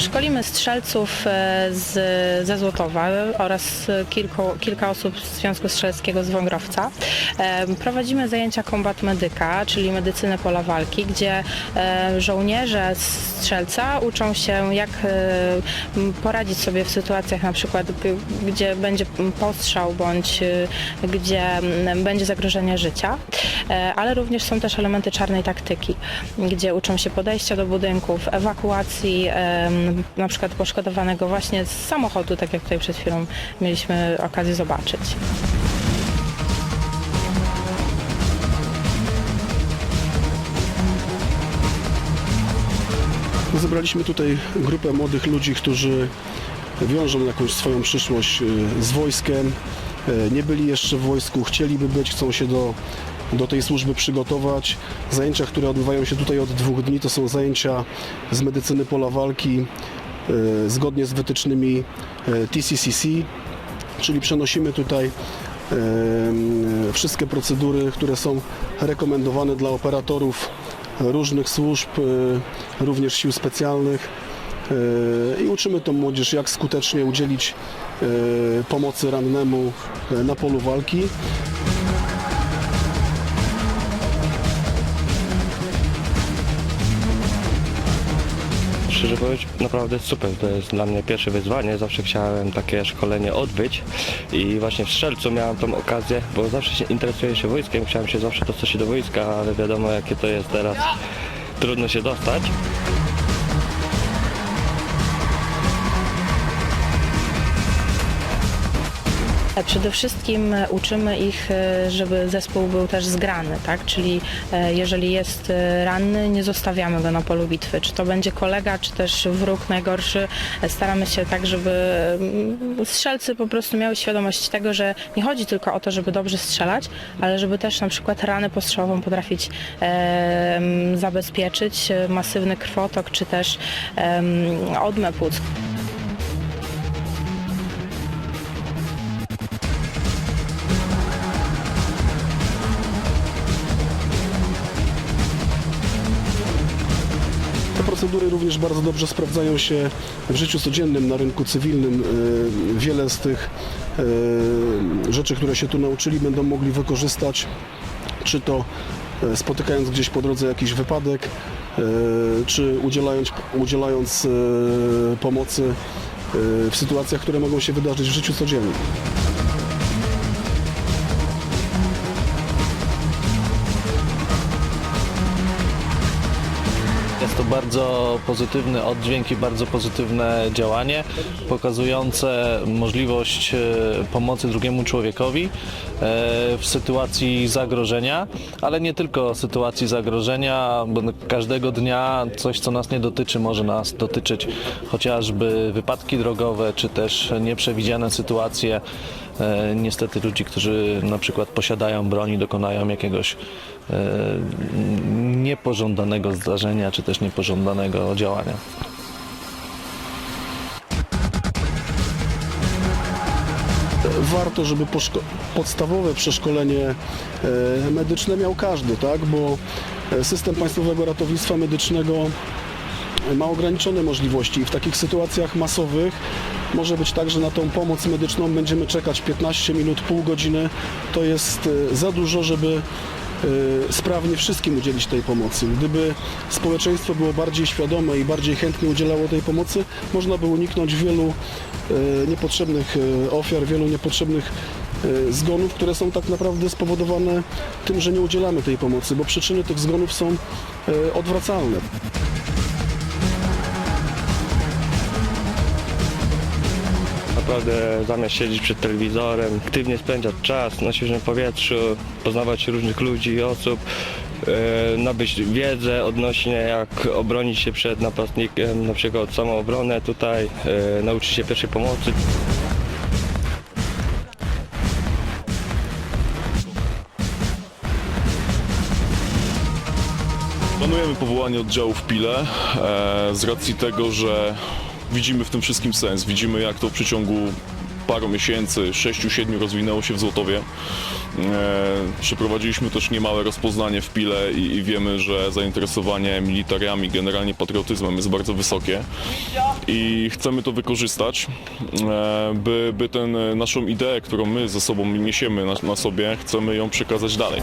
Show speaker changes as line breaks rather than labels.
Szkolimy strzelców e, z, ze Złotowa oraz kilku, kilka osób z Związku Strzeleckiego z Wągrowca. E, Prowadzimy zajęcia kombat medyka, czyli medycyny pola walki, gdzie e, żołnierze strzelca uczą się jak poradzić sobie w sytuacjach na przykład, gdzie będzie postrzał bądź gdzie będzie zagrożenie życia, ale również są też elementy czarnej taktyki, gdzie uczą się podejścia do budynków, ewakuacji na przykład poszkodowanego właśnie z samochodu, tak jak tutaj przed chwilą mieliśmy okazję zobaczyć.
Zebraliśmy tutaj grupę młodych ludzi, którzy wiążą jakąś swoją przyszłość y, z wojskiem. Y, Nie byli jeszcze w wojsku, chcieliby być, chcą się do, do tej służby przygotować. Zajęcia, które odbywają się tutaj od dwóch dni, to są zajęcia z medycyny pola walki y, zgodnie z wytycznymi y, TCCC, czyli przenosimy tutaj em, wszystkie procedury, które są rekomendowane dla operatorów różnych służb, e, również sił specjalnych e, i uczymy tą młodzież, jak skutecznie udzielić e, pomocy rannemu e, na polu walki.
Szczerze powiedzieć, naprawdę super. To jest dla mnie pierwsze wyzwanie. Zawsze chciałem takie szkolenie odbyć i właśnie w Strzelcu miałem tą okazję, bo zawsze się interesuję się wojskiem, chciałem się zawsze dostać do wojska, ale wiadomo jakie to jest teraz. Trudno się dostać.
Przede wszystkim e, uczymy ich, e, żeby zespół był też zgrany, tak? Czyli e, jeżeli jest ranny, nie zostawiamy go na polu bitwy. Czy to będzie kolega, czy też wróg najgorszy. Staramy się tak, żeby mm, strzelcy po prostu miały świadomość tego, że nie chodzi tylko o to, żeby dobrze strzelać, ale żeby też na przykład ranę postrzałową potrafić e, m, zabezpieczyć, masywny krwotok, czy też odmę płuc.
Procedury również bardzo dobrze sprawdzają się w życiu codziennym na rynku cywilnym. E, Wiele z tych e, rzeczy, które się tu nauczyli, będą mogli wykorzystać, czy to e, spotykając gdzieś po drodze jakiś wypadek, czy udzielając, udzielając pomocy w sytuacjach, które mogą się wydarzyć w życiu codziennym.
Jest to bardzo pozytywny oddźwięk i bardzo pozytywne działanie, pokazujące możliwość e, pomocy drugiemu człowiekowi e, w sytuacji zagrożenia, ale nie tylko sytuacji zagrożenia, bo każdego dnia coś, co nas nie dotyczy, może nas dotyczyć chociażby wypadki drogowe, czy też nieprzewidziane sytuacje. E, Niestety ludzi, którzy na przykład posiadają broń dokonają jakiegoś niepożądanego zdarzenia, czy też niepożądanego działania.
warto, żeby podstawowe przeszkolenie e, medyczne miał każdy, tak? Bo e, system Państwowego Ratownictwa Medycznego ma ograniczone możliwości i w takich sytuacjach masowych może być tak, że na tą pomoc medyczną będziemy czekać 15 minut, pół godziny. To jest e, za dużo, żeby e, sprawnie wszystkim udzielić tej pomocy. Gdyby społeczeństwo było bardziej świadome i bardziej chętnie udzielało tej pomocy, można by uniknąć wielu e, niepotrzebnych e, ofiar, wielu niepotrzebnych zgonów, które są tak naprawdę spowodowane tym, że nie udzielamy tej pomocy, bo przyczyny tych zgonów są odwracalne.
Naprawdę zamiast siedzieć przed telewizorem, aktywnie spędzać czas na świeżym powietrzu, poznawać różnych ludzi i osób, e, nabyć wiedzę odnośnie jak obronić się przed napastnikiem, na przykład samoobronę tutaj, e, nauczyć się pierwszej pomocy.
Planujemy powołanie oddziału w Pile e, z racji tego, że widzimy w tym wszystkim sens. Widzimy jak to w przeciągu paru miesięcy, 6-7 rozwinęło się w Złotowie. E, Przeprowadziliśmy też niemałe rozpoznanie w Pile i, i wiemy, że zainteresowanie militariami, generalnie patriotyzmem jest bardzo wysokie i chcemy to wykorzystać, e, by, by tę naszą ideę, którą my ze sobą niesiemy na, na sobie, chcemy ją przekazać dalej.